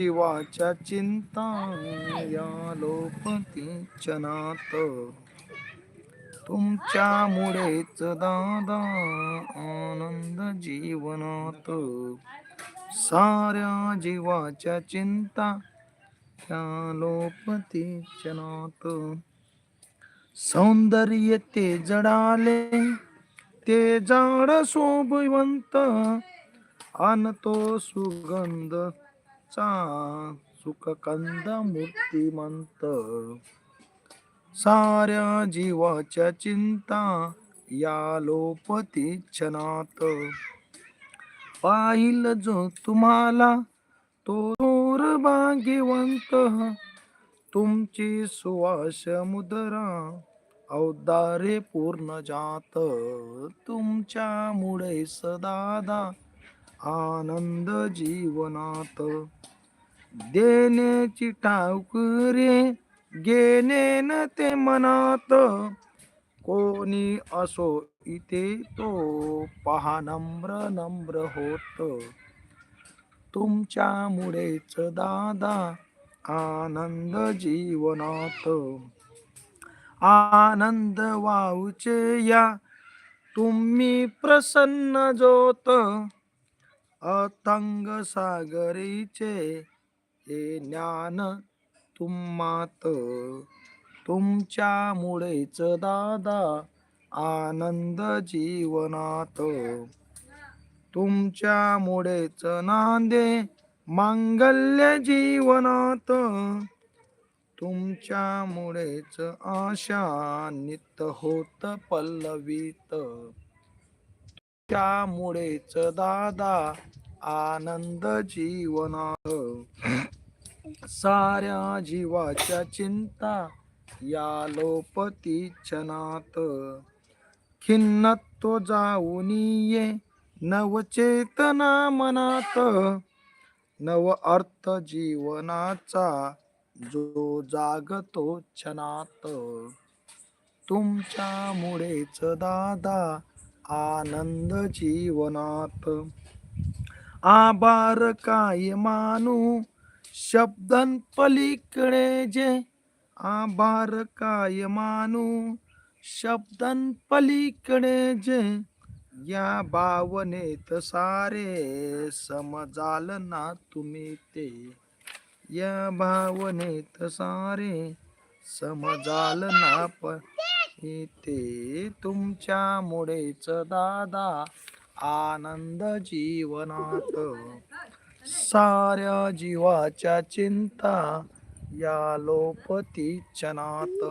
जीवाच्या चिंता या लोपती चनात तुमच्यामुळेच दादा आनंद जीवनात. साऱ्या जीवाच्या चिंता या लोपती चनात सौंदर्य ते जडाले ते जाड शोभवंत. आणतो सुगंध सुखकंद मूर्तिमंत साऱ्या जीवाच्या चिंता या लोपती क्षणात। पाहिल जो तुम्हाला तो थोर भाग्यवंत तुमची सुवास मुद्रा औदारे पूर्ण जात। तुमच्यामुळे सदादा आनंद जीवनात। देण्याची ठाऊक रे गेने न ते मनात. कोणी असो इथे तो पहा नम्र नम्र होत. तुमच्यामुळेच दादा आनंद जीवनात. आनंद वाऊचे या तुम्ही प्रसन्न जोत. अतंग सागरीचे हे ज्ञान तुम्हात. तुमच्यामुळेच दादा आनंद जीवनात. तुमच्यामुळेच नांदे मांगल्य जीवनात. तुमच्यामुळेच आशा नित होत पल्लवित. त्यामुळेच दादा आनंद जीवनात. साऱ्या जीवाच्या चिंता या लोपती चनात खिन्नत्व जाऊन ये नवचेतना मनात. नव अर्थ जीवनाचा जो जागतो क्षणात तुमच्यामुळेच दादा आनंद जीवनात. आभार काय मानू? शब्दन पलीकडे जे आभार काय मानू शब्दन पलीकडे जे या भावनेत सारे समजाल ना तुम्ही ते. या भावनेत सारे समजाल ना प ते. तुमच्यामुळेच दादा आनंद जीवनात साऱ्या जीवाच्या चिंता या लोपती चनात